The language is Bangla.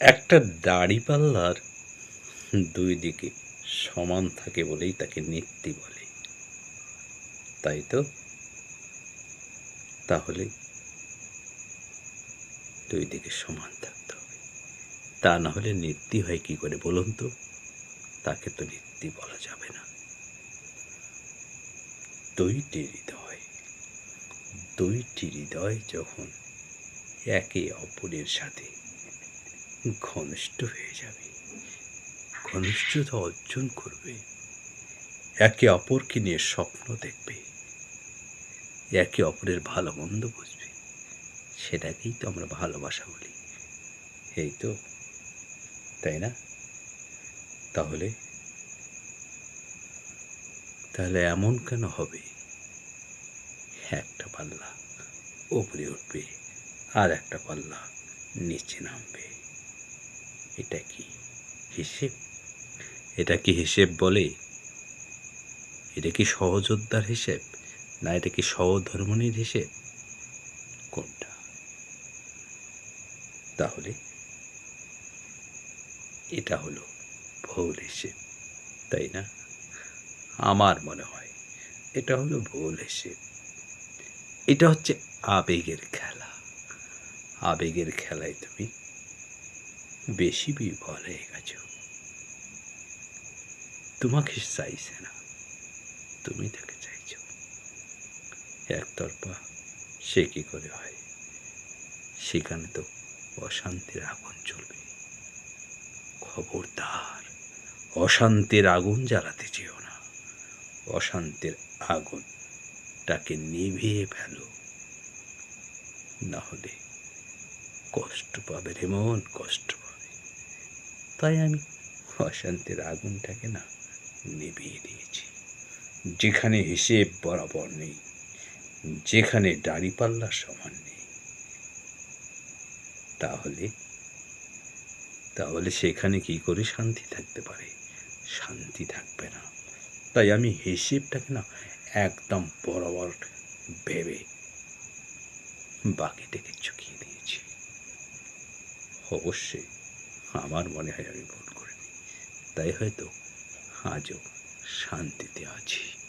একটা দাড়িপাল্লার দুই দিকে সমান থাকে বলেই তাকে নেত্রী বলে। তাই তো? তাহলে দুই দিকে সমান থাকতে হবে। তা না হলে নেত্রী হয় কি করে বলুন তো? তাকে তো নেত্রী বলা যাবে না। দুইটি হৃদয় দুইটি হৃদয় যখন একে অপরের সাথে ঘনিষ্ঠ হয়ে যাবে। ঘনিষ্ঠতা অর্জন করবে। একে অপরকে নিয়ে স্বপ্ন দেখবে। একে অপরের ভালো মন্দ বুঝবে। সেটাকেই তো আমরা ভালোবাসা বলি। এই তো, তাই না? তাহলে? তাহলে এমন কেন হবে? একটা পাল্লা উপরে উঠবে, আর একটা পাল্লা নিচে নামবে। এটা কি হিসেব? এটা কি হিসেব বলে? এটা কি সহযোদ্ধার হিসেব? না, এটা কি সহধর্মণীর হিসেব? কোনটা? তাহলে এটা হলো ভুল হিসেব, তাই না? আমার মনে হয় এটা হলো ভুল হিসেব। এটা হচ্ছে আবেগের খেলা। আবেগের খেলায় তুমি বেশি বিফল হয়ে গেছো। তোমাকে চাইছে না। তুমি তাকে চাইছ। একতরফা সে কি করে হয়? সেখানে তো অশান্তির আগুন চলবে খবরদার, অশান্তির আগুন জ্বালাতে চেও না। অশান্তির আগুনটাকে নিভিয়ে ফেলো। না হলে কষ্ট পাবে রে মন, কষ্ট তাই আমি অশান্তির আগুনটাকে না নিভিয়ে দিয়েছি। যেখানে হিসেব বরাবর নেই, যেখানে দাড়িপাল্লার সমান নেই। তাহলে? তাহলে সেখানে কি করে শান্তি থাকতে পারে? শান্তি থাকবে না। তাই আমি হিসেবটাকে না একদম বরাবর ভেবে বাকিটাকে চুকিয়ে দিয়েছি। অবশ্যই আমার মনে হয় আমি ভুল করিনি। তাই হয়তো আজও শান্তিতে আছি।